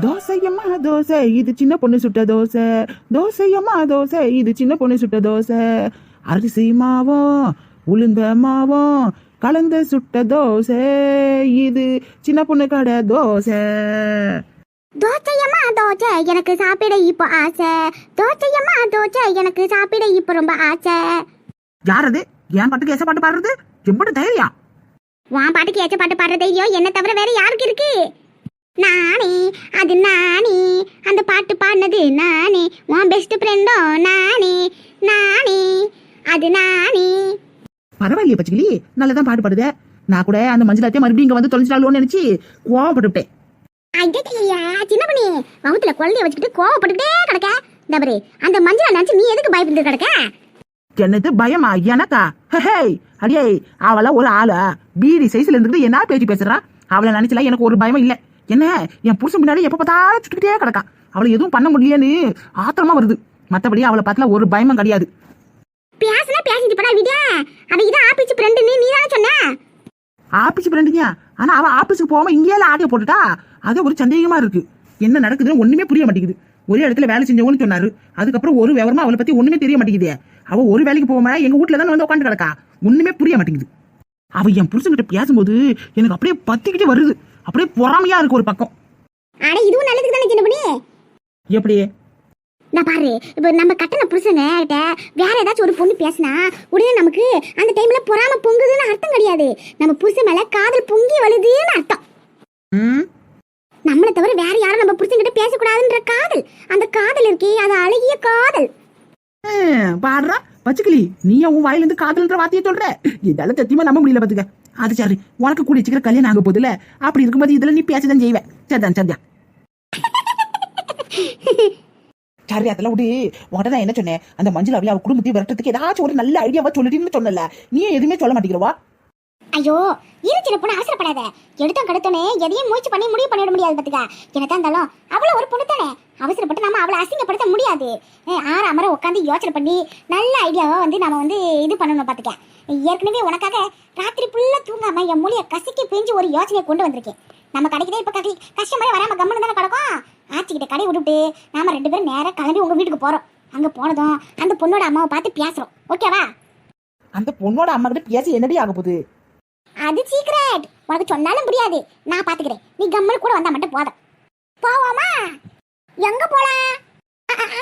தோசையம்மா தோசை. இது சின்ன பொண்ணு சுட்ட தோசை. தோசையம்மா தோசை. இது சின்ன பொண்ணு சுட்ட தோசை. அரிசி மாவும் உளுந்த மாவும் கலந்து சுட்ட தோசை. இது சின்ன பொண்ணு கடை தோசை. தோசையம்மா தோசை. எனக்கு சாப்பிட இப்போ ஆசை. தோசையம்மா தோசை. எனக்கு சாப்பிட இப்போ ரொம்ப ஆசை. யார் அது? என் பாட்டுக்கு எச பாட்டு பாடுறது? எம்பிட்டு தைரியம் உன் பாட்டுக்கு ஏச்ச பாட்டு பாடுற தைரியம்? என்ன தவிர வேற யாருக்கு இருக்கு? நானே அது நானே அந்த பாட்டு பாடினது நானே உன் பெஸ்ட் ஃப்ரெண்டோ நானே நானே அது நானே. பரவாயில்லையே பச்சைக்கிளி நல்லதான் பாட்டு பாடுதே நான் கூட அந்த மஞ்சளாத்தே மறுபடியும் இங்க வந்து தொலைச்சிட்டாலோன்னு நினைச்சு கோவப்பட்டுவிட்டேன். ஐயா சின்ன பண்ணி வகுத்துல குழந்தைய வச்சுக்கிட்டு கோவப்பட்டுக்கிட்டே கிடக்க. டபரே அந்த மஞ்சளை நினைச்சு நீ எதுக்கு பயப்பட்டு கிடக்க? என்னது பயமா எனக்கா? ஹே அடியே அவள ஒரு ஆளா? பீடி சைஸ்ல இருந்துட்டு என்ன பேச்சு பேசுறா? அவளை நினைச்சல எனக்கு ஒரு பயமும் இல்ல. என்ன? என் புருஷன் முன்னாடி எப்ப பார்த்தாலும் சுட்டுக்கிட்டே கிடக்கா அவளை எதுவும் பண்ண முடியலன்னு ஆத்திரமா வருது. மத்தபடி அவளை பார்த்தல ஒரு பயமும் கிடையாது. பேசுனா பேசிட்டு போடா விட அவ இதான் ஆப்பிச்சு ஃப்ரெண்டுன்னு நீ தானே சொன்ன? ஆபீஸ் ஃப்ரெண்டுங்க ஆனா அவ ஆபீஸுக்கு போகாம இங்கேயே ஆடியோ போட்டுட்டா? அது ஒரு சந்தேகமா இருக்கு. என்ன நடக்குதுன்னு ஒண்ணுமே புரிய மாட்டேங்குது. ஒரே இடத்துல வேலை செஞ்சவங்கன்னு சொன்னாரு. அதுக்கப்புறம் ஒரு விவரமா அவளை பத்தி ஒண்ணுமே தெரிய மாட்டேங்குது. அவ ஒரு வேலைக்கு போகாம எங்க வீட்டுல தானே வந்து உட்காந்து கிடக்கா? ஒண்ணுமே புரிய மாட்டேங்குது. அவ என் புருஷன்கிட்ட பேசும்போது எனக்கு அப்படியே பத்திக்கிட்டே வருது. அப்படியே பொறாமையா இருக்கு ஒரு பக்கம். அட இதுவும் நல்லதுக்கு தானே சின்ன பண்ணி எப்படி? நான் பாரு இப்போ நம்ம கட்டண புருஷங்க கிட்ட வேற ஏதாச்சும் ஒரு பொண்ணு பேசினா உடனே நமக்கு அந்த டைம்ல பொறாம பொங்குதுன்னு அர்த்தம் கிடையாது. நம்ம புருஷன் மேல காதல் பொங்கி வழுதுன்னு அர்த்தம். ம்? நம்மளை தவிர வேற யாரும் நம்ம புருஷன் கிட்ட பேசக்கூடாதுன்ற காதல். அந்த காதல் இருக்கே அது அழகிய காதல். பாடுறா. பச்சுக்கிளி நீ உன் வாயிலிருந்து காதல்ன்ற வார்த்தையை சொல்ற? இதெல்லாம் சத்தியமா நம்ப முடியல பாத்துக்க. அது சரி உனக்கு கூடிய சீக்கிரம் கல்யாணம் ஆக போதுல அப்படி இருக்கும்போது இதுல நீ பேசதான் செய்வ. சரிதான் சரிதான். சரி அதெல்லாம் விடு. உடனே என்ன சொன்னேன்? அந்த மஞ்சள் அவி அவ குடும்பத்தையும் விரட்டுறதுக்கு ஏதாச்சும் ஒரு நல்ல ஐடியாவா சொல்லிட்டுன்னு சொன்னல நீ எதுவுமே சொல்ல மாட்டேங்கிறவா ஐயோ இரு சின்ன பொண்ணு அவசரப்படாத. எடுத்தோம் கெடுத்தோனே எதையும் முயற்சி பண்ணி முடிவு பண்ணிட முடியாது பாத்துக்க. என்னதான் இருந்தாலும் அவ்வளோ ஒரு பொண்ணு தானே. அவசரப்பட்டு நம்ம அவளை அசிங்கப்படுத்த முடியாது. அஹ் ஆற அமர உட்காந்து யோசனை பண்ணி நல்ல ஐடியாவா வந்து நாம வந்து இது பண்ணணும் பாத்துக்க. ஏற்கனவே உனக்காக ராத்திரி ஃபுல்லா தூங்காம என் மூலிய கசக்கி பிஞ்சு ஒரு யோசனையை கொண்டு வந்திருக்கேன். நம்ம கடைக்குதே இப்ப கட்டி கஷ்டமே வராம கம்மனு தானே கிடக்கும்? ஆச்சிக்கிட்ட கடை விட்டுட்டு நாம ரெண்டு பேரும் நேரா கிளம்பி உங்க வீட்டுக்கு போறோம். அங்க போனதும் அந்த பொண்ணோட அம்மாவை பார்த்து பேசுறோம். ஓகேவா? அந்த பொண்ணோட அம்மா கிட்ட பேசி என்னடி ஆக போகுது? அது சீக்ரெட் உனக்கு சொன்னாலும் புரியாது. நான் பாத்துக்கிறேன். நீ கம்மல் கூட வந்தா மட்டும் போதும். போவோமா? எங்க போலாம்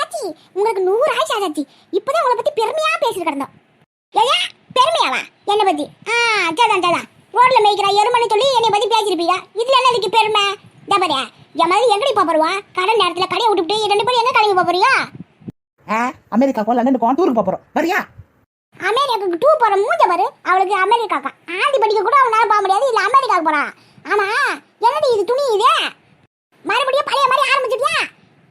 ஆச்சி உங்களுக்கு நூறு ஆயிடுச்சு ஆச்சி. இப்பதான் உங்களை பத்தி பெருமையா பேசிட்டு கிடந்தோம். ஏயா பெருமையாவா? என்னை பத்தி? ஆ சரிதான் சரிதான் ரோட்ல மேய்க்கிற எருமனை சொல்லி என்னை பத்தி பேசிருப்பீங்க. இதுல என்ன இதுக்கு பெருமை? தபரியா என் மாதிரி எங்கடி போறவா கடல் நேரத்துல கடையை விட்டுவிட்டு ரெண்டு பேரும் எங்க கிளம்பி போறியா ஆ அமெரிக்காக்கோ லண்டனுக்கோ டூருக்கு போறோம். வரியா? அமெரிக்காவுக்கு டூ போற மூஞ்ச பாரு. அவளுக்கு அமெரிக்காக்கா. ஆண்டி படிக்க கூட அவனால போக முடியாது. இல்ல அமெரிக்காவுக்கு போறான் ஆமா. என்னடி இது துணி இது? மறுபடியும் பழைய மாதிரி ஆரம்பிச்சிட்டியா?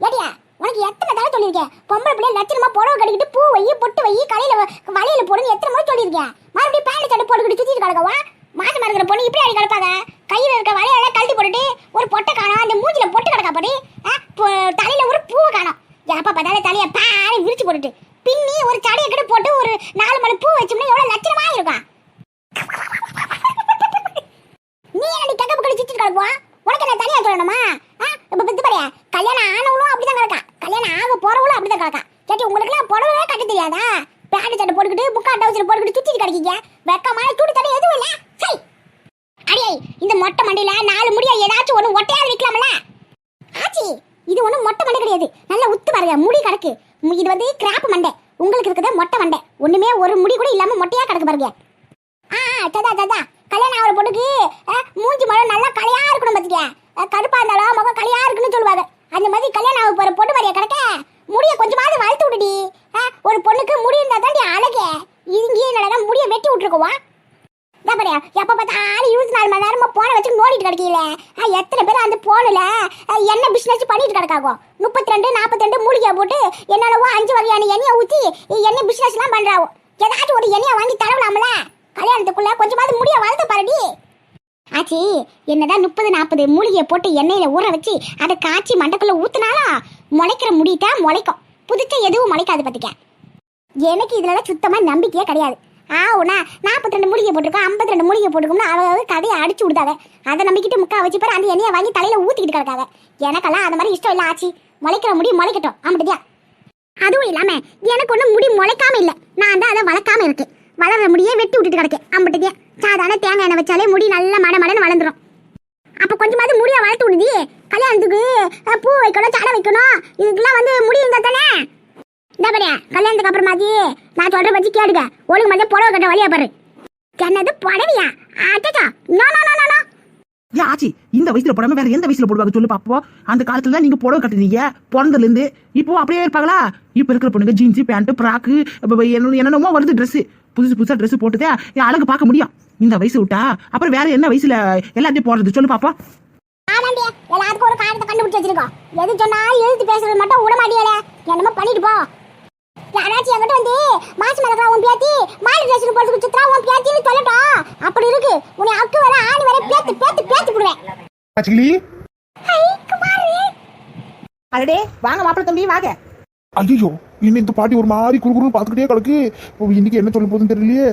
ஏடியா உனக்கு எத்தனை தடவை சொல்லியிருக்கேன்? பொம்பளை பிள்ளை லட்சணமா புடவை கட்டிக்கிட்டு பூ வை பொட்டு வை கலையில வலையில போடுன்னு எத்தனை முறை சொல்லியிருக்கேன்? மறுபடியும் பேண்ட் சட்டை போட்டுக்கிட்டு சுத்திட்டு கிடக்கவா? மாசமா இருக்கிற பொண்ணு இப்படி அடி கிடப்பாங்க கையில இருக்க வளையல கழட்டி போட்டுட்டு ஒரு பொட்டை காணும். அந்த மூஞ்சில பொட்டு கிடக்கா படி தலையில ஒரு பூவை காணும். எப்ப பார்த்தாலும் தலையை பாரு விரிச்சு போட்டுட்டு. பின்னி ஒரு தடைய கிட்ட போட்டு ஒரு நாலு மணி பூ வச்சோம்னா எவ்வளவு லட்சணமா இருக்கும்? நீ என்னடி தகப்பு கழிச்சு கிடப்போ உனக்கு என்ன தனியா சொல்லணுமா? ஆ, இப்ப பத்து பாரு. கல்யாணம் ஆனவளும் அப்படிதான் கிடக்கா. கல்யாணம் ஆக போறவளும் அப்படிதான் கிடக்கா. கேட்டி உங்களுக்கு எல்லாம் புடவை கட்ட தெரியாதா? பேண்ட் சட்டை போட்டுக்கிட்டு புக்கா டவுசர் போட்டுக்கிட்டு சுத்திட்டு கிடைக்கீங்க. வெக்கமான துணி தடை எதுவும் இல்ல. சரி. அடியே இந்த மொட்டை மண்டையில நாலு முடியா ஏதாச்சும் ஒண்ணு ஒட்டையாவது விற்கலாம்ல? ஆச்சி இது ஒண்ணும் மொட்டை மண்டை கிடையாது. நல்லா உத்து பாருங்க முடி கிடக்கு இது வந்து கிராப் மண்டை. உங்களுக்கு இருக்கிறது மொட்டை மண்டை. ஒண்ணுமே ஒரு முடி கூட இல்லாம மொட்டையா கிடக்கு பாருங்க. ஆ சதா ததா கல்யாணம் ஆகிற பொண்ணுக்கு மூஞ்சி மழை நல்லா கலையா இருக்கணும் பாத்துக்க கருப்பா இருந்தாலும் முகம் கலையா இருக்குன்னு சொல்லுவாங்க. அந்த மாதிரி கல்யாணம் ஆக போற பொண்ணு மாதிரியா கிடக்க? முடிய கொஞ்சமாவது வளர்த்து விடுடி. ஒரு பொண்ணுக்கு முடி இருந்தா தாண்டி அழகே. இங்கேயே நடனா முடிய வெட்டி விட்டுருக்குவான் பாரியா எப்ப பார்த்தாலும் இருபத்தி நாலு மணி நேரமா போன வச்சு நோண்டிட்டு கிடக்கீங்களே? எத்தனை பேர் அந்த போன்ல என்ன பிசினஸ் பண்ணிட்டு கிடக்காகும் முப்பத்தி ரெண்டு நாற்பத்தி ரெண்டு மூலிகை போட்டு என்னென்னவோ அஞ்சு வகையான எண்ணெயை ஊற்றி எண்ணெய் பிசினஸ் எல்லாம் பண்றாவோ? ஏதாச்சும் ஒரு எண்ணெயை வாங்கி தரவலாம்ல கல்யாணத்துக்குள்ள கொஞ்சமாவது முடிய வளர்த்து பாருடி. ஆச்சி என்னதான் முப்பது நாற்பது மூலிகையை போட்டு எண்ணெயில் ஊற வச்சு அதை காய்ச்சி மண்டக்குள்ளே ஊத்துனாலும் முளைக்கிற முடிட்டா முளைக்கும். புதுச்சா எதுவும் முளைக்காது பார்த்துக்க எனக்கு இதில் சுத்தமாக நம்பிக்கையே கிடையாது. ஆ நாற்பத்தி ரெண்டு மூலிகை போட்டிருக்கோம் ஐம்பத்தி ரெண்டு மூலிகை போட்டிருக்கோம்னு அவங்க கதையை அடிச்சு விடுதாங்க அதை நம்பிக்கிட்டு முக்கா வச்சு பாரு அந்த எண்ணெயை வாங்கி தலையில ஊத்திக்கிட்டு கிடக்காங்க எனக்கெல்லாம் அது மாதிரி இஷ்டம் இல்லை ஆச்சு. முளைக்கிற முடி முளைக்கட்டும். ஆமாட்டியா அதுவும் இல்லாம எனக்கு ஒன்றும் முடி முளைக்காம இல்லை. நான் தான் அதை வளர்க்காம இருக்கு வளர்ற முடியே வெட்டி விட்டுட்டு கிடக்கு ஆமாட்டியா சாதாரண தேங்காய் எண்ணெய் வச்சாலே முடி நல்லா மட மடன்னு வளர்ந்துரும். அப்போ கொஞ்சமாவது முடியை வளர்த்து விடுதி கல்யாணத்துக்கு பூ வைக்கணும் சடை வைக்கணும். இதுக்கெல்லாம் வந்து முடி இருந்தால் தானே? இந்த பாரு கல்யாணத்துக்கு அப்புறமாதி நான் சொல்ற பத்தி கேளுங்க. ஒழுங்கு மாதிரி புடவை கட்ட வழியா பாரு. என்னது புடவையா? அச்சா நோ நோ நோ நோ ஏன் ஆச்சி இந்த வயசுல போடாம வேற எந்த வயசுல போடுவாங்க சொல்லு பாப்போம். அந்த காலத்துல தான் நீங்க புடவை கட்டுனீங்க. பிறந்ததுல இருந்து இப்போ அப்படியே இருப்பாங்களா? இப்ப இருக்கிற பொண்ணுங்க ஜீன்ஸ் பேண்ட் ஃப்ராக்கு என்னென்னமோ வருது Dress. புதுசு புதுசா Dress போட்டுதே என் அழகு பார்க்க முடியும். இந்த வயசு விட்டா அப்புறம் வேற என்ன வயசுல எல்லாத்தையும் போடுறது சொல்லு பாப்போம். எல்லாத்துக்கும் ஒரு காரணத்தை கண்டுபிடிச்சு வச்சிருக்கோம். எது சொன்னாலும் எழுத்து பேசுறது மட்டும் விட மாட்டியல என்னமோ பண்ணிட்டு போ. யாராச்சும் என்கிட்ட வந்து மாசு மரக்கா உன் பேத்தி மாடு ட்ரெஸ் போட்டு சுத்துறா உன் பேத்தின்னு சொல்லட்டும் அப்படி இருக்கு. உன்னை அக்கு வர ஆணி வர பேத்து பேத்து பேத்து போடுவேன். அடடே வாங்க மாப்பிள்ள தம்பி வாங்க. ஐயோ என்ன இந்த பாட்டி ஒரு மாதிரி குறுகுறுன்னு பார்த்துக்கிட்டே கிடக்கு. இப்போ இன்னைக்கு என்ன சொல்ல போகுதுன்னு தெரியலையே.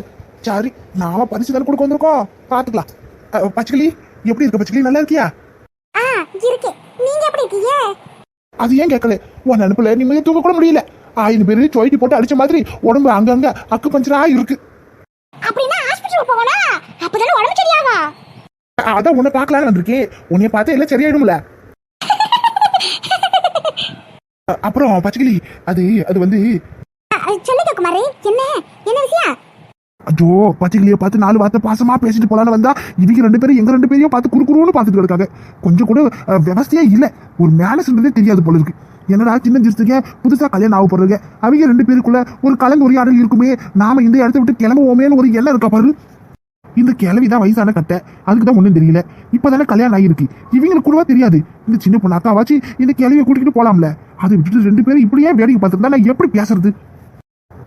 சரி நாம பரிசு தானே கொடுக்க வந்திருக்கோம். பார்த்துக்கலாம். பச்சைக்கிளி எப்படி இருக்க பச்சைக்கிளி? நல்லா இருக்கியா? ஆ இருக்கு. நீங்க எப்படி இருக்கீங்க? அது ஏன் கேட்கல? உன் நினப்புல நிம்மதியா தூங்க கூட முடியல. ஆயிரம் பேர் சொயிட்டி போட்டு அடிச்ச மாதிரி உடம்பு அங்கங்க அக்கு பஞ்சரா இருக்கு. அப்படின்னா ஹாஸ்பிட்டல் போகணும் அப்பதானே உடம்பு சரியாகும் அ- அதான் உன்னை பார்க்கலான்னு வந்திருக்கேன். உன்னைய பார்த்தா எல்லாம் சரியாயிடும்ல. அப்புறம் பச்சைக்கிளி அது அது வந்து சொல்லுங்க குமாரி என்ன? என்ன விஷயம்? ஐயோ பச்சைக்கிளியை பார்த்து நாலு வார்த்தை பாசமா பேசிட்டு போலான்னு வந்தா இவங்க ரெண்டு பேரும் எங்க ரெண்டு பேரையும் பார்த்து குறுக்குறுன்னு பார்த்துட்டு இருக்காங்க. கொஞ்சம் கூட அஹ், விவசாயே இல்ல. ஒரு மேனஸ்ன்றதே தெரியாது போல இருக்கு. என்னடா சின்ன ஜிஸ்துக்க புதுசாக கல்யாணம் ஆக அவங்க ரெண்டு பேருக்குள்ள ஒரு கலந்துரையாடல் இருக்குமே. நாம இந்த இடத்த விட்டு கிளம்புவோமேன்னு ஒரு எண்ணம் இருக்கா பாரு. இந்த கிளவி தான் வயசான கட்டை. அதுக்கு தான் ஒன்றும் தெரியல. இப்போதானே கல்யாணம் ஆகிருக்கு இவங்களுக்கு கூடவா தெரியாது. இந்த சின்ன பொண்ணு அக்காவாச்சு இந்த கிளவியை கூட்டிகிட்டு போகலாம்ல அதை விட்டுட்டு ரெண்டு பேரும் இப்படியே வேடிக்கை பார்த்துருந்தா நான் எப்படி பேசுறது?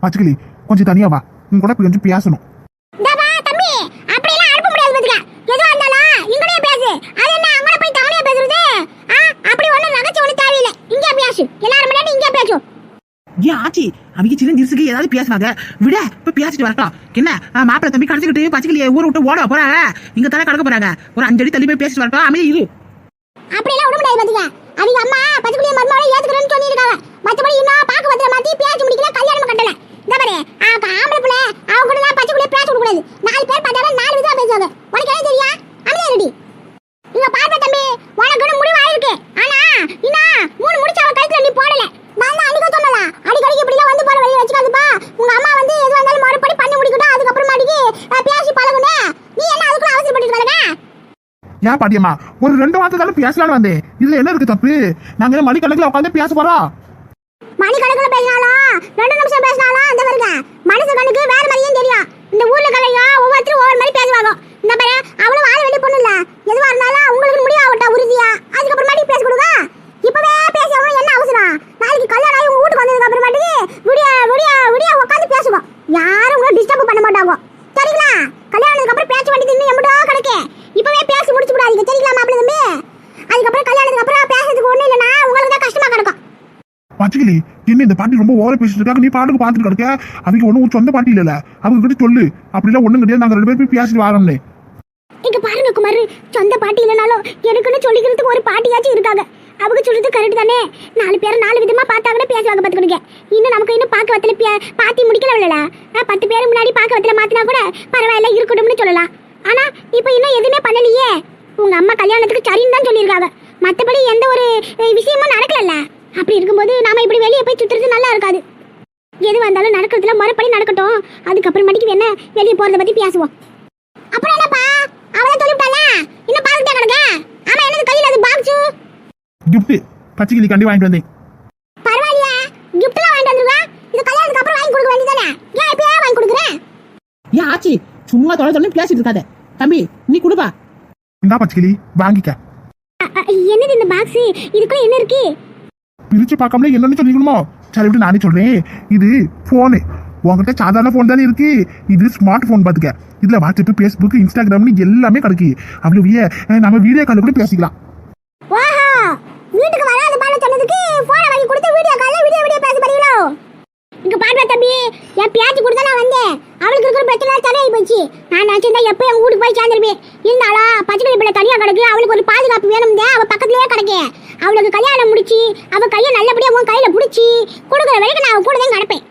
பச்சைக்கிளி கொஞ்சம் தனியா வா. உன் கூட கொஞ்சம் பேசணும். தம்பி அப்படியெல்லாம் அனுப்ப முடியாது பாத்துக்க. இங்கனே பேசு. அது என்ன அங்கன போய் பேசுறது? ஆ அப்படி ஒண்ணு நகைச்சு ஒண்ணு தேவையில்லை. இங்கே பேசு. எல்லாரும் முன்னாடி இங்கே பேசு. ஏன் ஆச்சி? அவங்க சின்ன ஜிருசுக்கு ஏதாவது பேசுவாங்க விட இப்ப பேசிட்டு வரட்டும். என்ன? மாப்பிள்ளை தம்பி கடைச்சிக்கிட்டு பச்சைக்கிளியை ஊரை விட்டு ஓட போறாங்க. இங்க தானே கடக்க போறாங்க. ஒரு அஞ்சு அடி தள்ளி போய் பேசிட்டு வரட்டும். அமைதி இரு. அப்படியெல்லாம் விட முடியாது பாத்துக்க. அவங்க அம்மா பச்சைக்குடிய மருமகளை ஏத்துக்கிறேன்னு சொல்லியிருக்காங்க. மத்தபடி இன்னும் பாக்க பத்திர மாத்தி பேச்சு முடிக்கல கல்யாணம் கட்டல இந்த பாரு ஆ, அப்ப ஆம்பளை பிள்ளை அவங்க கூட எல்லாம் பச்சைக்குடிய பேச விட கூடாது நாலு பேர் பார்த்தாலும் நாலு விதமா பேசுவாங்க உனக்கு என்ன தெரியா அமைதியா ரெடி இங்க பாருப்பா தம்பி உனக்கு ஒண்ணு முடிவு ஆயிருக்கு ஆனா இன்னும் மூணு முடிச்சு அவ கழுத்துல நீ போடல நான் தான் அடிக்க சொன்னல அடிக்கடிக்கு இப்படி வந்து போற வழியை வச்சுக்காதுப்பா உங்க அம்மா வந்து எது வந்தாலும் மறுபடி பண்ணி முடிக்கட்டும் அதுக்கப்புறமாட்டிக்கு அஹ், பேசி பழகுனே நீ என்ன அதுக்குள்ள அவசரப்பட்டு கிடக்க ஏன் பாட்டியம்மா? ஒரு ரெண்டு வார்த்தை தானே பேசலான்னு வந்தேன். இதுல என்ன இருக்கு தப்பு? நாங்க மணிக்கணக்கில் உட்காந்து பேச போறோம் மணிக்கணக்கில் பேசினாலும் ரெண்டு நிமிஷம் பேசினாலும் அந்த பாருங்க மனசு கணக்கு வேற மாதிரியும் தெரியும் இந்த ஊர்ல கலையா ஒவ்வொருத்தரும் ஒவ்வொரு மாதிரி பேசுவாங்க இந்த பாரு அவ்வளவு வாழ வேண்டிய பொண்ணு இல்ல எதுவா இருந்தாலும் உங்களுக்கு முடியாவட்டா உறுதியா அதுக்கப்புறமாட்டி பேச கொடுங்க இப்பவே பேசவும் என்ன அவசரம் நாளைக்கு கல்யாணம் ஆகி உங்க வீட்டுக்கு வந்ததுக்கு அப்புறமாட்டி விடிய விடிய விடிய உட்காந்து பேசுவோம் யாரும் உங்களை டிஸ்டர்ப் பண்ண மாட்டாங்க சரிங்களா கல்யாணத்துக்கு அப்புறம் பேச வேண்டியது இன்னும் எம்பிட்டோ கிடக்கு இப்பவே பேசி முடிச்சு விடாதீங்க சரிங்களா மாப்பிள்ளை தம்பி அதுக்கப்புறம் கல்யாணத்துக்கு அப்புறம் பேசுறதுக்கு ஒண்ணு இல்லைன்னா உங்களுக்கு தான் கஷ்டமா கிடக்கும் பச்சைக்கிளி என்ன இந்த பாட்டி ரொம்ப ஓர பேசிட்டு இருக்காங்க நீ பாட்டுக்கு பார்த்துட்டு கிடக்க. அவங்க ஒன்றும் சொந்த பாட்டி இல்லைல்ல. அவங்க கிட்ட சொல்லு. அப்படிலாம் ஒண்ணும் கிடையாது. நாங்க ரெண்டு பேரும் போய் பேசிட்டு வரோம்னே. இங்க பாருங்க குமார். சொந்த பாட்டி இல்லைனாலும் எனக்குன்னு சொல்லிக்கிறதுக்கு ஒரு பாட்டியாச்சும் இருக்காங்க. அவங்க சொல்றது கரெக்ட் தானே? நாலு பேர் நாலு விதமா பார்த்தாங்கன்னா பேசுவாங்க பார்த்துக்கிடுங்க இன்னும் நமக்கு இன்னும் பார்க்க வத்தல பே- பாத்தி முடிக்கல இல்லல பத்து பேர் முன்னாடி பார்க்க வத்தல மாத்தினா கூட பரவாயில்ல இருக்கட்டும்னு சொல்லலாம். ஆனா இப்போ இன்னும் எதுவுமே பண்ணலையே. உங்க அம்மா கல்யாணத்துக்கு சரின்னு தான் சொல்லியிருக்காங்க. மத்தபடி எந்த ஒரு விஷயமும் நடக்கலல்ல? அப்படி இருக்கும்போது நாம இப்படி வெளியே போய் சுத்துறது நல்லா இருக்காது. எது வந்தாலும் நடக்கிறதுல மறுபடி நடக்கட்டும். அதுக்கப்புறமேட்டுக்கு என்ன வெளியே போறத பத்தி பேசுவோம். அப்புறம் என்னப்பா? அவளை சொல்லிவிட்டால இன்னும் பாத்துட்டே கிடக்க? ஆமா என்னது கையில அது பாக்ஸ் கிஃப்ட் பச்சைக்கிளி கண்டி வாங்கிட்டு வந்தேன். பரவாயில்லையா. கிஃப்ட்லாம் வாங்கிட்டு வந்துருவா? இது கல்யாணத்துக்கு அப்புறம் வாங்கி கொடுக்க வேண்டியதானே ஏன் இப்பயே வாங்கி கொடுக்குறேன் ஏன் ஆச்சி? சும்மா தொலை தொலை பேசிட்டு இருக்காத. தம்பி நீ கொடுப்பா. இந்தா பச்சைக்கிளி வாங்கிக்க. என்னது இந்த பாக்ஸ் இதுக்குள்ள என்ன இருக்கு? பிரிச்சு பார்க்காமலே என்னன்னு சொல்லிக்கணுமோ? சரி விட்டு நானே சொல்றேன். இது போனு உங்ககிட்ட சாதாரண போன் தானே இருக்கு. இது ஸ்மார்ட் போன் பாத்துக்க. இதுல வாட்ஸ்அப் ஃபேஸ்புக் இன்ஸ்டாகிராம்னு எல்லாமே கிடைக்கு. அப்படியே நம்ம வீடியோ கால் கூட பேசிக்கலாம் ஓஹோ வீட்டுக்கு வராத பால சொன்னதுக்கு போனை வாங்கி கொடுத்து வீடியோ கால்ல வீடியோ வீடியோ பேச போறீங்களோ இங்க பாருங்க தம்பி என் பேச்சு கொடுத்தா நான் வந்தேன். அவளுக்கு இருக்கிற பிரச்சனை தனியாகி போச்சு. நான் நினச்சிருந்தா எப்போ என் வீட்டுக்கு போய் சேர்ந்துருப்பேன் இருந்தாலும் பச்சை பிள்ளை தனியாக கிடக்கு. அவளுக்கு ஒரு பாதுகாப்பு வேணும்தே அவள் பக்கத்துலேயே கிடக்கு. அவளுக்கு கல்யாணம் முடிச்சு அவள் கையை நல்லபடியாக உன் கையில் பிடிச்சி கொடுக்குற வரைக்கும் நான் அவள் கூட தான் கிடப்பேன்.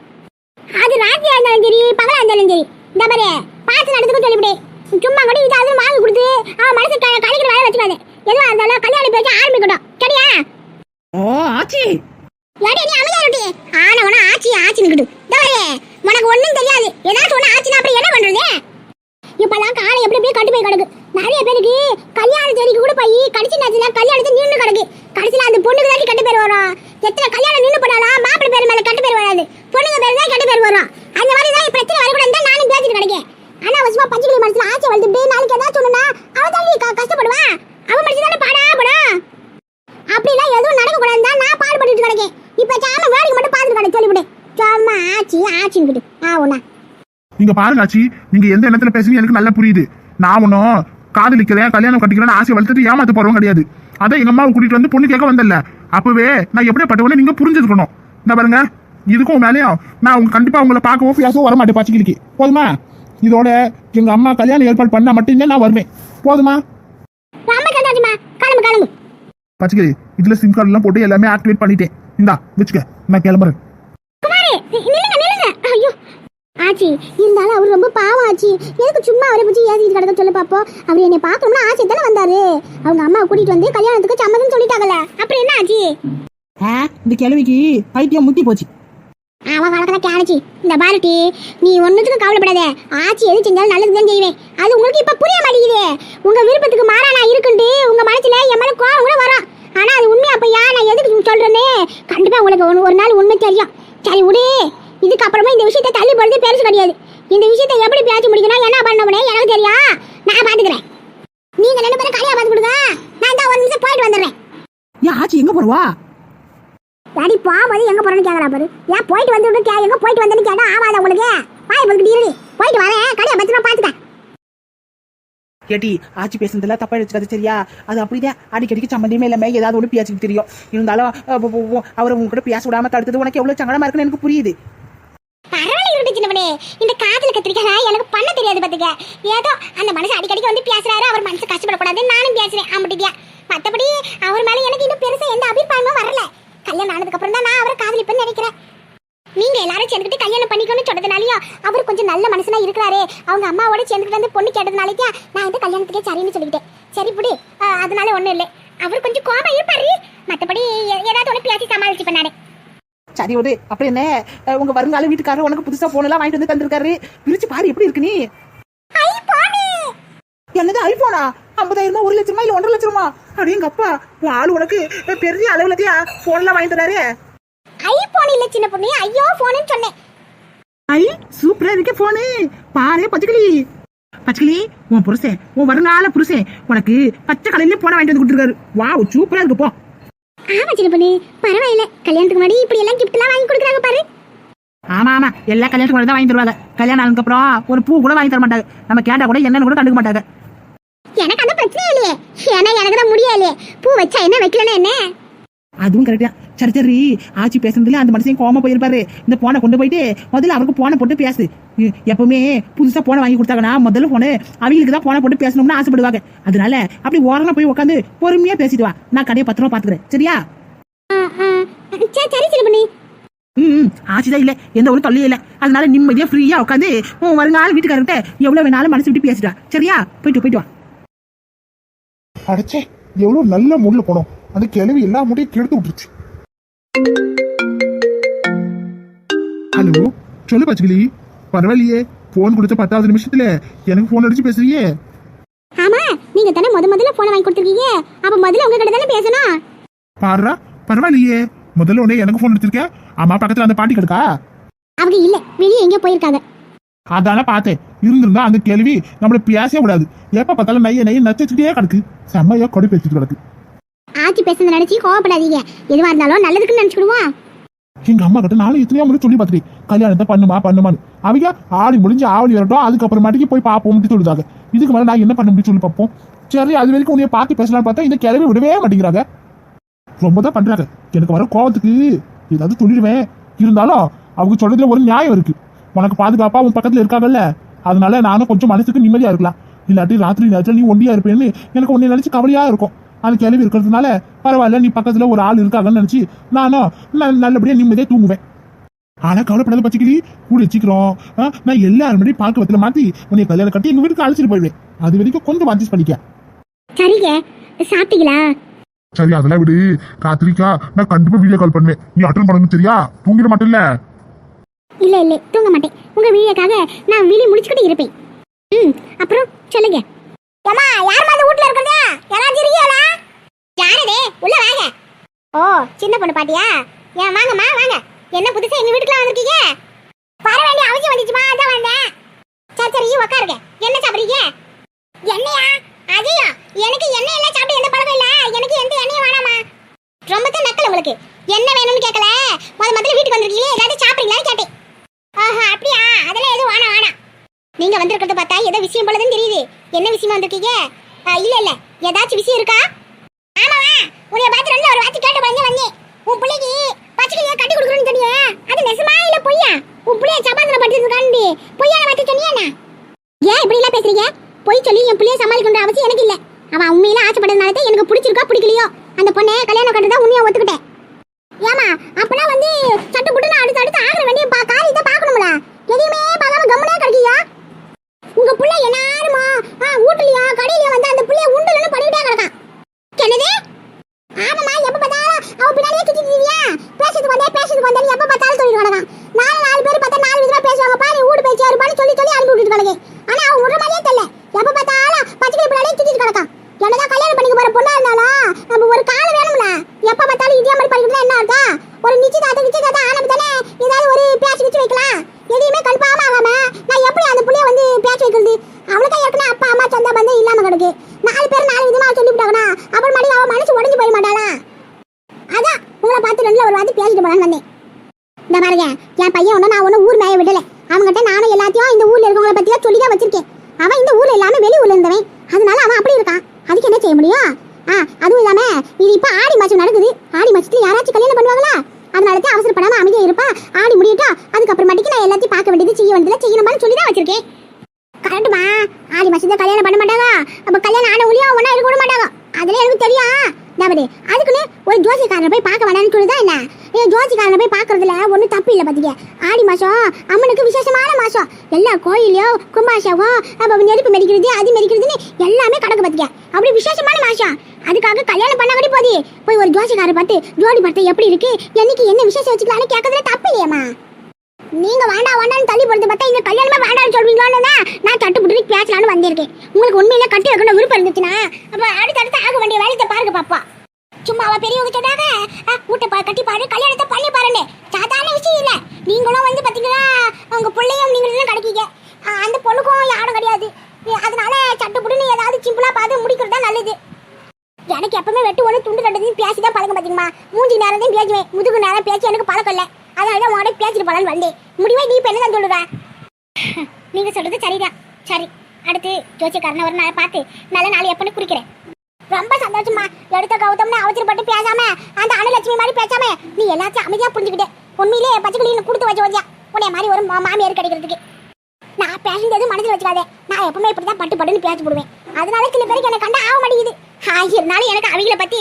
அது ராத்திரியாக இருந்தாலும் சரி பகலாக இருந்தாலும் சரி. இந்த பாரு பார்த்து நடந்துக்கும் சொல்லிவிடு. சும்மா கூட இது அது வாங்கி கொடுத்து அவன் மனசு கழிக்கிற வேலை வச்சுக்காது. எதுவாக இருந்தாலும் கல்யாணம் பேச்சு ஆரம்பிக்கட்டும். சரியா? ஓ ஆச்சி. ஏடி நீ அமைதியா இருட்டி ஆனா உன ஆச்சி ஆச்சி நிக்கட்டு தவறே உனக்கு ஒண்ணும் தெரியாது. ஏதாச்சும் ஒண்ணு ஆச்சுன்னா அப்புறம் என்ன பண்றது? இப்பெல்லாம் காலை எப்படி எப்படி கட்டு போய் கிடக்கு. நிறைய பேருக்கு கல்யாண தேதிக்கு கூட போய் கடைசி நேரத்துல கல்யாணத்தை நின்று கிடக்கு. கடைசியில் அந்த பொண்ணுக்கு தான் கட்டு பேர் வரும். எத்தனை கல்யாணம் நின்று போனாலும் மாப்பிள்ளை பேர் மேல கட்டு பேர் வராது. பொண்ணுங்க பேர் தான் கட்டு பேர் வரும். அந்த மாதிரி தான் பிரச்சனை வரக்கூடாது தான் நானும் பேசிட்டு கிடக்கேன். ஆனா வசுமா பச்சைக்கிளி மனசுல ஆச்சை வளர்த்துட்டு நாளைக்கு ஏதாச்சும் ஒண்ணுனா அவ தான் கஷ்டப்படுவா? அவ மனசு தானே பாடா படும் அப்படிலாம் எதுவும் நடக்க கூடாது தான் நான் பாடுபட்டு கிடக்கேன் இப்ப சாம வேடிக்கை மட்டும் பார்த்துட்டு கிடக்கு சொல்லிவிடு சும்மா ஆச்சி ஆச்சின்னுக்கிட்டு ஆ ஒண்ணா நீங்க பாருங்க ஆச்சி. நீங்க எந்த இடத்துல பேசுறீங்க? எனக்கு நல்லா புரியுது. நான் ஒன்றும் காதலிக்கிறேன் கல்யாணம் கட்டிக்கிறேன்னு ஆசை வளர்த்துட்டு ஏமாத்த போறவங்க கிடையாது. அதான் எங்க அம்மாவை கூட்டிட்டு வந்து பொண்ணு கேட்க வந்தல அப்பவே நான் எப்படி பட்டவனே நீங்க புரிஞ்சுக்கணும். இந்த பாருங்க. இதுக்கும் மேலேயும் நான் உங்க கண்டிப்பா உங்களை பார்க்கவோ பேசவோ வர மாட்டேன் பச்சைக்கிளிக்கு. போதுமா? இதோட எங்க அம்மா கல்யாணம் ஏற்பாடு பண்ணா மட்டும்தான் நான் வருவேன். போதுமா? பச்சைக்கிளி இதுல சிம் கார்டு எல்லாம் போட்டு எல்லாமே ஆக்டிவேட் பண்ணிட்டேன். இந்தா வச்சுக்க. நான் கிளம்புறேன் குமாரி நி- நில்லுங்க நில்லுங்க ஐயோ ஆச்சி. இருந்தாலும் அவர் ரொம்ப பாவம் ஆச்சி. எதுக்கு சும்மா அவரை பற்றி ஏசிட்டு கிடக்க சொல்ல பாப்போம்? அவர் என்னை பார்க்கணும்னு ஆசை தானே வந்தாரு. அவங்க அம்மாவை கூட்டிட்டு வந்து கல்யாணத்துக்கு சம்மதம் சொல்லிட்டாங்கல்ல. அப்புறம் என்ன ஆச்சு? இந்த கிழவிக்கு பைத்தியம் முத்தி போச்சு. அவன் வழக்கதான் கேனச்சி இந்த பாரதி நீ ஒன்னுத்துக்கும் கவலைப்படாத. ஆச்சி எது செஞ்சாலும் நல்லது தான் செய்வேன் அது உங்களுக்கு இப்ப புரிய மாட்டேங்குது. உங்க விருப்பத்துக்கு மாறா நான் இருக்குண்டு உங்க மனசுல என் மேல கோவம் கூட வரும். ஆனா அது உண்மை அப்பயா நான் எதுக்கு சொல்றேன்னு கண்டிப்பா உங்களுக்கு ஒரு நாள் உண்மை தெரியும். சரி விடு. இதுக்கப்புறமா இந்த விஷயத்தை தள்ளி போறது பெருசு கிடையாது இந்த விஷயத்தை எப்படி பேசி முடிக்கணும் என்ன பண்ணணும்னு எனக்கு தெரியும் நான் பாத்துக்கிறேன். நீங்க ரெண்டு பேரும் கல்யாணம் பார்த்து கொடுங்க. நான் தான் ஒரு நிமிஷம் போயிட்டு வந்துடுறேன். ஏன் ஆச்சி எங்க போறவா? டாடி போகும்போது எங்க போறேன்னு கேக்குறா பாரு. ஏன் போயிட்டு வந்து கே எங்க போயிட்டு வந்தேன்னு கேட்டா ஆமாதா உங்களுக்கு? வாய் பதுக்கிட்டு இருடி போயிட்டு வரேன். கடையை பத்திரமா பாத்துக்க ஏட்டி ஆச்சி பேசுனதுல தப்பா வச்சுக்காது சரியா? அது அப்படிதான். அடிக்கடிக்கு சம்மந்தமே இல்லாம ஏதாவது ஒன்று பேசிக்கிட்டு தெரியும். இருந்தாலும் அவர் உங்க கூட பேச விடாம தடுத்தது உனக்கு எவ்வளவு சங்கடமா இருக்குன்னு எனக்கு புரியுது. இந்த காதல் கத்திரிக்காய் எனக்கு பண்ண தெரியாது பாத்துக்க. ஏதோ அந்த மனசு அடிக்கடிக்கு வந்து பேசுறாரு அவர் மனசு கஷ்டப்படக்கூடாது நானும் பேசுறேன் ஆமாட்டியா மத்தபடி அவர் மேல எனக்கு இன்னும் பெருசா எந்த அபிப்பிராயமும் வரல. கல்யாணம் ஆனதுக்கு அப்புறம் தான் நான் அவரை காதலிப்பேன்னு நினைக்கிறேன். நீங்க எல்லாரும் சேர்ந்துட்டு கல்யாணம் பண்ணிக்கணும்னு சொன்னதுனாலயும் அவர் கொஞ்சம் நல்ல மனுஷனா இருக்கிறாரு. அவங்க அம்மாவோட சேர்ந்துட்டு வந்து பொண்ணு கேட்டதுனாலயே நான் இந்த கல்யாணத்துக்கே சரின்னு சொல்லிக்கிட்டேன். சரி புடி அதனால ஒண்ணும் இல்லை. அவர் கொஞ்சம் கோபம் இருப்பாரு. மத்தபடி ஏதாவது ஒன்று பேசி சமாளிச்சு பண்ணாரு சரி விடு. அப்படி என்ன? உங்க வருங்கால வீட்டுக்காரர் உனக்கு புதுசா போன் எல்லாம் வாங்கிட்டு வந்து தந்திருக்காரு. பிரிச்சு பாரு எப்படி இருக்கு நீ? போனே என்னது ஐபோனா ஐம்பதாயிரமா ஒரு லட்சமா இல்ல ஒன்றரை லட்சமா? அப்படிங்க அப்பா உன் ஆளு உனக்கு பெரிய அளவுலத்தியா போன் எல்லாம் வாங்கி தராரு. ஐபோன் இல்ல சின்ன பொண்ணு. ஐயோ போன்னு சொன்னேன். ஐ சூப்பரா இருக்கு போனு பாரு பச்சைக்கிளி. பச்சைக்கிளி உன் புருஷன் உன் வருங்கால புருஷன் உனக்கு பச்சை கலையில போன வாங்கிட்டு வந்து கொடுத்துருக்காரு. வாவ் சூப்பரா இருக்கு போ. ஆமா சின்ன பொண்ணு பரவாயில்ல. கல்யாணத்துக்கு முன்னாடி இப்படி எல்லாம் கிஃப்ட் எல்லாம் வாங்கி கொடுக்குறாங்க பாரு. ஆமா ஆமா. எல்லா கல்யாணத்துக்கு தான் வாங்கி தருவாங்க. கல்யாணம் ஆனதுக்கு அப்புறம் ஒரு பூ கூட வாங்கி தர மாட்டாங்க. நம்ம கேட்டா கூட என்னன்னு கூட கண்டுக்க மாட்டாங்க. எனக்கு அந்த பிரச்சனை இல்லையே. ஏன்னா எனக்கு தான் முடியலையே பூ வச்சா என்ன வைக்கலன்னா என்ன? அதுவும் கரெக்டா சரி சரி. ஆச்சி பேசுனதுல அந்த மனுஷன் கோமா போயிருப்பாரு. இந்த போனை கொண்டு போயிட்டு முதல்ல அவருக்கு போனை போட்டு பேசு. எப்பவுமே புதுசா போனை வாங்கி கொடுத்தாங்கன்னா முதல்ல போனு அவங்களுக்கு தான் போனை போட்டு பேசணும்னு ஆசைப்படுவாங்க. அதனால அப்படி ஓரமா போய் உட்காந்து பொறுமையா பேசிட்டு வா. நான் கடையை பத்திரமா பாத்துக்கிறேன். சரியா. சரி சரி பொண்ணு ம் ஆச்சிதான் இல்ல. எந்த ஒரு தொல்லையும் இல்ல. அதனால நிம்மதியா ஃப்ரீயா உட்காந்து உன் வருங்கால வீட்டுக்காரர்கிட்ட எவ்வளவு வேணாலும் மனசு விட்டு பேசிட்டா சரியா? போயிட்டு போயிட்டு வா. அடைச்சே எவ்வளவு நல்ல முள்ள போனோம். அந்த கிழவி எல்லா முடியும் கெடுத்து விட்டுருச்சு. ஹலோ சொல்லு பச்சகிளி பரவாயில்லையே போன் கொடுத்த பத்தாவது நிமிஷத்துல எனக்கு போன் அடிச்சு பேசுறியே. ஆமா நீங்க தானே முத முதல்ல போன வாங்கி கொடுத்துருக்கீங்க? அப்ப முதல்ல உங்ககிட்ட தானே பேசணும்? பாடுறா பரவாயில்லையே. முதல்ல உடனே எனக்கு போன் அடிச்சிருக்கேன் அம்மா பக்கத்துல அந்த பாட்டி கிடக்கா? அவங்க இல்ல வெளியே எங்கேயோ போயிருக்காங்க. அதான பார்த்தேன். இருந்திருந்தா அந்த கேள்வி நம்மள பேசவே விடாது எப்ப பார்த்தாலும் நைய நைய நச்சுக்கிட்டே கிடக்கு. செம்மையா கொடி பேசிட்டு கிடக்கு. ஆச்சி பேசுறத நினைச்சு கோவப்படாதீங்க. எதுவா இருந்தாலும் நல்லதுக்குன்னு நினைச்சுக்கிடுவோம். எங்க அம்மா கிட்ட நானும் எத்தனையோ முறை சொல்லி பார்த்துட்டேன். கல்யாணத்தை பண்ணுமா பண்ணுமான்னு. அவங்க ஆடி முடிஞ்சு ஆவணி வரட்டும் அதுக்கப்புறமாட்டிக்கு போய் பார்ப்போம்னு சொல்லுதாங்க. இதுக்கு மேலே நான் என்ன பண்ண முடியும் சொல்லி பார்ப்போம். சரி அது வரைக்கும் உன்னைய பார்த்து பேசலாம்னு பார்த்தா இந்த கிளம்பி விடவே மாட்டேங்கிறாங்க. ரொம்ப தான் பண்றாங்க. எனக்கு வர கோவத்துக்கு ஏதாவது சொல்லிடுவேன். இருந்தாலும் அவங்க சொல்றதுல ஒரு நியாயம் இருக்கு. உனக்கு பாதுகாப்பா உன் பக்கத்துல இருக்காங்கல்ல. அதனால நானும் கொஞ்சம் மனசுக்கு நிம்மதியா இருக்கலாம். இல்லாட்டி ராத்திரி நேரத்தில் நீ ஒண்டியா இருப்பேன்னு எனக்கு உன்னை நினைச்சு கவலையா இருக்கும். அது கிளம்பி இருக்கிறதுனால பரவாயில்ல நீ பக்கத்துல ஒரு ஆள் இருக்காங்கன்னு நினைச்சு நானும் நல்லபடியா நிம்மதியா தூங்குவேன். ஆனா கவலைப்படாத பச்சைக்கிளி கூட வச்சுக்கிறோம் நான் எல்லாரும் முன்னாடி பார்க்க வத்துல மாத்தி உன்னை கல்யாணம் கட்டி எங்க வீட்டுக்கு அழைச்சிட்டு போயிடுவேன். அது வரைக்கும் கொஞ்சம் அட்ஜஸ்ட் பண்ணிக்க. சரிங்க. சாப்பிட்டீங்களா? சரி அதெல்லாம் விடு. காத்திரிக்கா. நான் கண்டிப்பா வீடியோ கால் பண்ணுவேன். நீ அட்டன் பண்ணணும் சரியா தூங்கிட மாட்டேல்ல? இல்ல இல்ல தூங்க மாட்டேன். உங்க வீடியோக்காக நான் வீடியோ முடிச்சுக்கிட்டு இருப்பேன். ம் அப்புறம் சொல்லுங்க. ஏமா யார் மாதிரி வீட்ல இருக்கறது? யாராச்சும் இருக்கீங்களா யாரதே உள்ள வாங்க. ஓ சின்ன பொண்ணு பாட்டியா? ஏன் வாங்கம்மா வாங்க. என்ன புதுசா எங்க வீட்டுக்குலாம் வந்திருக்கீங்க? வர வேண்டிய அவசியம் வந்துச்சுமா? அதான் வந்தேன். சரி சரி உட்காருங்க என்ன சாப்பிடுறீங்க? என்னையா அதையும் எனக்கு எண்ணெய் எல்லாம் சாப்பிட்டு எந்த பழக்கம் இல்ல. எனக்கு எந்த எண்ணெயும் வேணாமா ரொம்ப தான் நக்கல் உங்களுக்கு. என்ன வேணும்னு கேட்கல முத முதல்ல வீட்டுக்கு வந்திருக்கீங்களே ஏதாவது சாப்பிடுறீங்களான்னு கேட்டேன். ஆஹா அப்படியா? அதெல்லாம் எதுவும் வேணாம் வேணாம். நீங்க வந்திருக்கிறத பார்த்தா ஏதோ விஷயம் போலதுன்னு தெரியுது. என்ன விஷயமா வந்திருக்கீங்க? ஆ, இல்ல இல்ல. ஏதாச்சும் விஷயம் இருக்கா? ஆமாவா? உன்னைய பார்த்து ரெண்டு ஒரு வாட்சி கேட்ட பழங்க வந்தேன். உன் பிள்ளைக்கு பச்சைக்கு கட்டி கொடுக்குறேன்னு தெரியும் அது நெசமா இல்ல பொய்யா? உன் பிள்ளைய சபாதனை படுத்துருக்காண்டி பொய்யான பார்த்து சொன்னியா ஏன் இப்படி எல்லாம் பேசுறீங்க? பொய் சொல்லி என் பிள்ளைய சமாளிக்கணுன்ற அவசியம் எனக்கு இல்ல. அவன் உண்மையில ஆசைப்பட்டதுனால தான் எனக்கு பிடிச்சிருக்கா பிடிக்கலையோ? அந்த பொண்ணை கல்யாணம் கட்டுறதா உண்மையா ஒத்துக்கிட்டேன். ஏமா அப்பனா வந்து சட்டு புட்டுன்னு அடுத்து அடுத்து ஆகிற வேண்டிய பா காரியத்தை பார்க்கணும்ல? எதையுமே பார்க்காம கம்முனே கிடைக்கியா? உங்க புள்ள எல்லாருமா? ஆ வீட்டுலயா கடையிலயா வந்தா அந்த புள்ளைய உண்டுலன்னு பண்ணிட்டே கிடக்கான் என்னது ஆமாமா எப்ப பார்த்தாலும் அவ பின்னாடியே சுத்திட்டியா பேசுறதுக்கு வந்தே பேசுறதுக்கு வந்தே எப்ப பார்த்தாலும் சொல்லிட்டு கிடக்கான் நாலு நாலு பேர் பார்த்தா நாலு விதமா பேசுவாங்க பாரு வீடு பேச்சு அறுபான்னு சொல்லி சொல்லி அனுப்பி விட்டுட்டு கிடக்கு ஆனா அவன் விடுற மாதிரியே தெரியல எப்ப பார்த்தாலும் பச்சை பின்னாடியே சுத்திட்டு கிடக்கான் என்னதான் கல்யாணம் பண்ணிக்க போற பொண்ணா இருந்தாலும் நம்ம ஒரு காலம் வேணும்ல எப்ப பார்த்தாலும் இதே மாதிரி பண்ணிக்கிட்டு என்ன அர்த்தம் ஒரு நிச்சயதார்த்தம் நிச்சயதார்த்தம் ஆனது தானே ஏதாவது ஒரு பேச்சு கிச்சு வைக்கலாம் எதையுமே கன்ஃபார்ம் ஆகாம நான் எப்படி அந்த புள்ளைய வந்து பேச்சு வைக்கிறது அவளுக்கா ஏற்கனவே அப்பா அம்மா சொந்த பந்தம் இல்லாம கிடக்கு நாலு பேர் நாலு விதமா சொல்லிவிட்டாங்கன்னா அப்புறம் மறுபடியும் அவன் மனசு உடஞ்சு போய் மாட்டாளா அதான் உங்களை பார்த்து ரெண்டுல ஒரு வார்த்தை பேசிட்டு போலான்னு வந்தேன் இந்த பாருங்க என் பையன் ஒன்று நான் ஒன்றும் ஊர் மேய விடல. அவன்கிட்ட நானும் எல்லாத்தையும் இந்த ஊர்ல இருக்கவங்கள பத்தியா சொல்லி தான் வச்சிருக்கேன். அவன் இந்த ஊர்ல எல்லாமே வெளி ஊர்ல இருந்தவன். அதனால அவன் அப்படி இருக்கான். அதுக்கு என்ன செய்ய முடியும்? ஆ அதுவும் இல்லாம இது இப்ப ஆடி மாசம் நடக்குது. ஆடி மாசத்துல யாராச்சும் கல்யாணம் பண்ணுவாங்களா? அதனால தான் அவசரப்படாம அமைதியா இருப்பா. ஆடி முடியட்டும் அதுக்கப்புறமேட்டுக்கு நான் எல்லாத்தையும் பார்க்க வேண்டியது செய்ய வேண்டியது செய்யணுமான்னு சொல்லி தான் வச்சிருக்கேன் கரெக்டுமா ஆடி மாசத்துல கல்யாணம் பண்ண மாட்டாங்க. அப்ப கல்யாணம் ஆன ஒளியும் ஒன்னா இருக்க விட மாட்டாங்க. அதுல எனக்கு தெரியும். அதாவது அதுக்குன்னு ஒரு ஜோசியக்காரரை போய் பார்க்க வேணாம்னு சொல்லுதா என்ன? ஏன் ஜோசிக்காரனை போய் பார்க்கறதுல ஒன்றும் தப்பு இல்லை பார்த்துக்க ஆடி மாதம் அம்மனுக்கு விசேஷமான மாதம் எல்லா கோயிலையும் கும்பாஷாவும் அப்போ நெருப்பு மெடிக்கிறது அது மெடிக்கிறதுன்னு எல்லாமே கணக்கு பார்த்துக்க அப்படி விசேஷமான மாதம் அதுக்காக கல்யாணம் பண்ண கூட போதே. போய் ஒரு ஜோசிக்காரை பார்த்து ஜோடி படத்தை எப்படி இருக்கு? என்னைக்கு என்ன விசேஷம் வச்சுக்கலாம்னு கேட்கறதுல தப்பு இல்லையம்மா. நீங்க வேண்டாம் வேண்டாம்னு தள்ளி போடுறது பார்த்தா இந்த கல்யாணமா வேண்டாம்னு சொல்வீங்களோன்னு தான் நான் தட்டு புட்டு பேசலாம்னு வந்திருக்கேன். உங்களுக்கு உண்மையில கட்டி வைக்கணும் விருப்பம் இருந்துச்சுன்னா அப்ப அடுத்தடுத்து ஆக வேண்டிய வேலையை பாருங்க பாப்பா. சும்மா அவ பெரியவங்க சொன்னாங்க. வீட்டை பா கட்டி பாரு கல்யாணத்தை பண்ணி பாருன்னு. சாதாரண விஷயம் இல்லை. நீங்களும் வந்து பார்த்தீங்கன்னா உங்கள் பிள்ளையும் நீங்களும் கிடைக்கீங்க. அந்த பொண்ணுக்கும் யாரும் கிடையாது. அதனால சட்டு புட்டுன்னு ஏதாவது சிம்பிளாக பார்த்து முடிக்கிறது தான் நல்லது. எனக்கு எப்பவுமே வெட்டு ஒன்று துண்டு கட்டதையும் பேசி தான் பழக்கம் பார்த்தீங்களா மூஞ்சி நேரம் தான் பேசுவேன் முதுகு நேரம் பேச்சு எனக்கு பழக்கம் இல்லை. அதனால தான் உடனே பேசிட்டு போகலான்னு வந்தேன். முடிவே நீ இப்போ என்ன தான் சொல்லுவேன் நீங்கள் சொல்கிறது சரிதான். சரி அடுத்து ஜோசியக்காரனை ஒரு நாளை பார்த்து நல்ல நாள் எப்பன்னு குறிக்கிறேன். ரொம்ப சந்தோஷமா எடுத்த கௌதம்னு அவசரப்பட்டு பேசாம அந்த அனுலட்சுமி மாதிரி பேசாம நீ எல்லாத்தையும் அமைதியா புரிஞ்சுக்கிட்டே உண்மையிலே பச்சைக்கிளி கொடுத்து வச்சு வச்சியா? உன்னைய மாதிரி ஒரு மாமியார் கிடைக்கிறதுக்கு. நான் பேசுறது மனதில் வச்சுக்காதே. நான் எப்பவுமே இப்படி தான் பட்டு பட்டுன்னு பேசி போடுவேன். அதனால சில பேருக்கு எனக்கு கண்ட ஆக மாட்டேங்குது. இருந்தாலும் எனக்கு அவங்கள பத்தி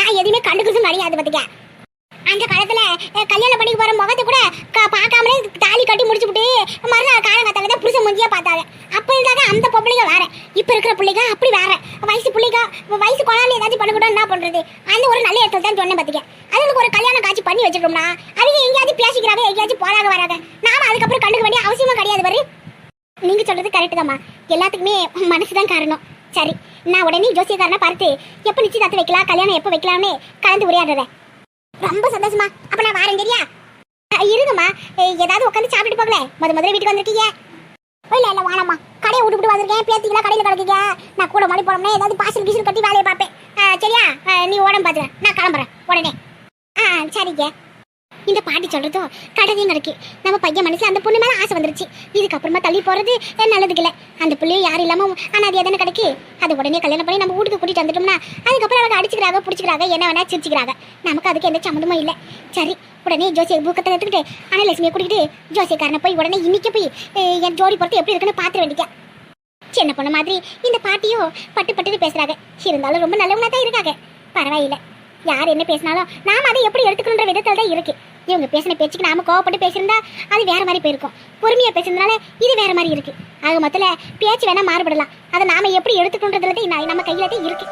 நான் எதுவுமே கண்டுக்கிறது கிடையாது பார்த்துக்க அந்த காலத்துல கல்யாணம் பண்ணி போற முகத்தை கூட க- பார்க்காமலே தாலி கட்டி முடிச்சுட்டு மறுநாள் காலங்கத்தால தான் புருஷ முஞ்சியா பார்த்தாங்க அப்ப இருந்தாங்க அந்த பொம்பளைங்க வேற. இப்ப இருக்கிற பிள்ளைங்க அப்படி வேற. வயசு பிள்ளைங்க வயசு குழந்தை ஏதாச்சும் பண்ணிக்கிட்டோம் என்ன பண்றது? அந்த ஒரு நல்ல இடத்துல தான் சொன்னேன் பார்த்துக்க அதுக்கு ஒரு கல்யாணம் காட்சி பண்ணி வச்சிருக்கோம்னா அவங்க எங்கேயாச்சும் பேசிக்கிறாங்க எங்கேயாச்சும் போறாங்க வராங்க. நாம அதுக்கப்புறம் கண்டுக்க வேண்டிய அவசியமும் கிடையாது பாரு. நீங்க சொல்றது கரெக்ட் தாம்மா. எல்லாத்துக்குமே மனசு தான் காரணம். சரி நான் உடனே ஜோசியக்காரனை பார்த்து எப்போ நிச்சயதார்த்தம் வைக்கலாம் கல்யாணம் எப்போ வைக்கலாம்னு கலந்து உரையாடுறேன். ரொம்ப சந்தோஷமா. அப்ப நான் வாரேன் சரியா? இருங்கம்மா. ஏதாவது உட்காந்து சாப்பிட்டுட்டு போகல. முத முதல்ல வீட்டுக்கு வந்திருக்கீங்க. இல்ல இல்ல வாணம்மா கடையை விட்டுட்டு வந்திருக்கேன். பேத்திங்களா கடையில் கிடக்குங்க. நான் கூட மாடி போனோம்னா ஏதாவது பாசல் கீசல் கட்டி வேலையை பார்ப்பேன். சரியா? நீ உடம்பு பாத்துக்க நான் கிளம்புறேன். உடனே. ஆ சரிங்க. இந்த பாட்டி சொல்கிறதோ கடலையும் கிடக்கு நம்ம பையன் மனசுல அந்த பொண்ணு மேல ஆசை வந்துருச்சு. இதுக்கப்புறமா தள்ளி போறது அஹ், நல்லதுக்கு இல்லை. அந்த பிள்ளையும் யாரும் இல்லாம அது தானே கிடக்கு அது உடனே கல்யாணம் பண்ணி நம்ம வீட்டுக்கு கூட்டிட்டு வந்துட்டோம்னா அதுக்கப்புறம் அவங்க அடிச்சுக்கிறாங்க பிடிச்சிக்கிறாங்க என்ன வேணா சிரிச்சுக்கிறாங்க. நமக்கு அதுக்கு எந்த சம்மந்தமும் இல்லை. சரி உடனே ஜோசியை பூக்கத்தை எடுத்துக்கிட்டு அனலட்சுமியை கூட்டிக்கிட்டு ஜோசியக்காரனை போய் உடனே இன்னைக்கு போய் என் ஜோடி பொறுத்து எப்படி இருக்குன்னு பார்த்துட வேண்டியா சின்ன பொண்ணு மாதிரி இந்த பாட்டியும் பட்டு பட்டுன்னு பேசுறாங்க. இருந்தாலும் ரொம்ப நல்லவங்களா தான் இருக்காங்க. பரவாயில்லை. யார் என்ன பேசினாலும் நாம அதை எப்படி எடுத்துக்கணுன்ற விதத்தில் தான் இருக்கு. இவங்க பேசின பேச்சுக்கு நாம கோவப்பட்டு பேசியிருந்தா அது வேற மாதிரி போயிருக்கும். பொறுமையா பேசுறதுனால இது வேற மாதிரி இருக்கு. ஆக மொத்தத்தில் பேச்சு வேணா மாறுபடலாம். அதை நாம எப்படி எடுத்துக்கணுன்றதுல நம்ம கையில தான் இருக்கு.